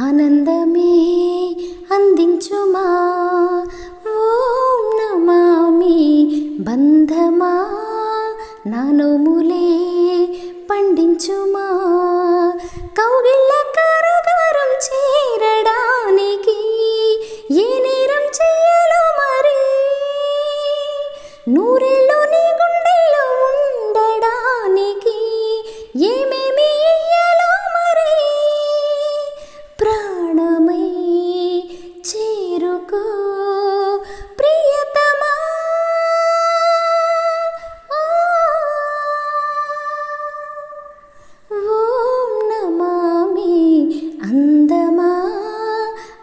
ఆనందమే అందించుమా? ఓం నమామి బంధమా? నానోములే పండించుమా? కౌగిళ్ళ కారగారం చేరడానికి ఏ నేరం చేయలో మరి? నూరేళ్ళు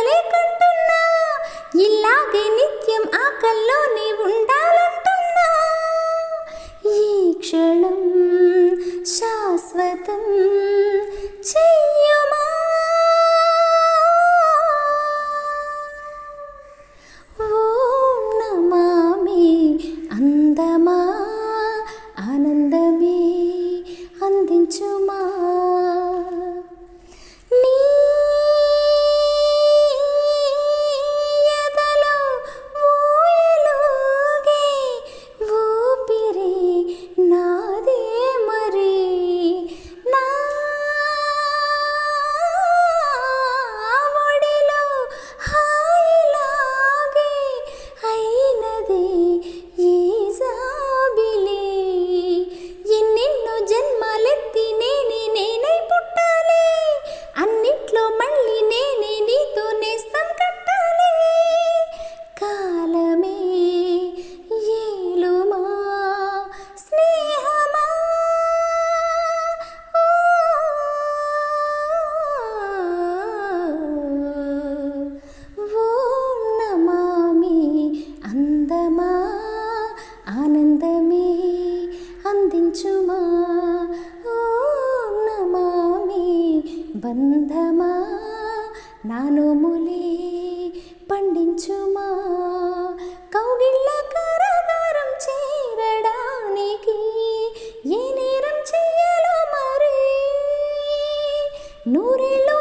వదలేకుంటున్నా ఇలాగే నిత్యం ఆకల్లోనే ఉండాలంటున్నా. ఈ క్షణం శాశ్వతం చెయ్యమా? ఓం నమామి అందమా? ఆనందమే అందించుమా? అందించుమా ఓం నమామి బంధమా? నానోములే పండించుమా? కౌగిళ్ళ కరగారం చేరడానికి ఏ నేరం చెయ్యాలో మరి? నూరిలో